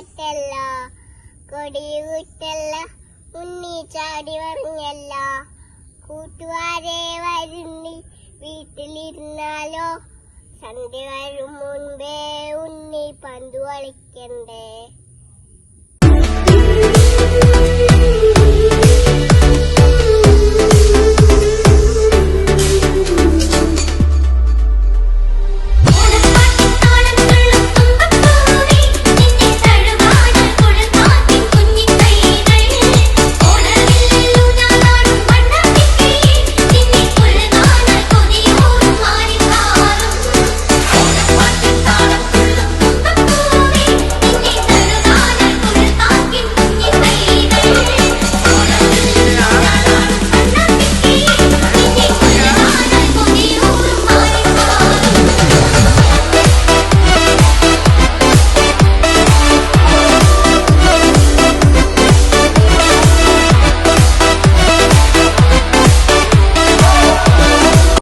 കാറ്റല്ല കൊടിയൂറ്റല്ല ഉണ്ണി ചാടി പറഞ്ഞല്ല. കൂട്ടുകാരെ വരുന്നി വീട്ടിലിരുന്നാലോ? സന്ധ്യ വരും മുൻപേ ഉണ്ണി പന്തു കളിക്കണ്ടേ?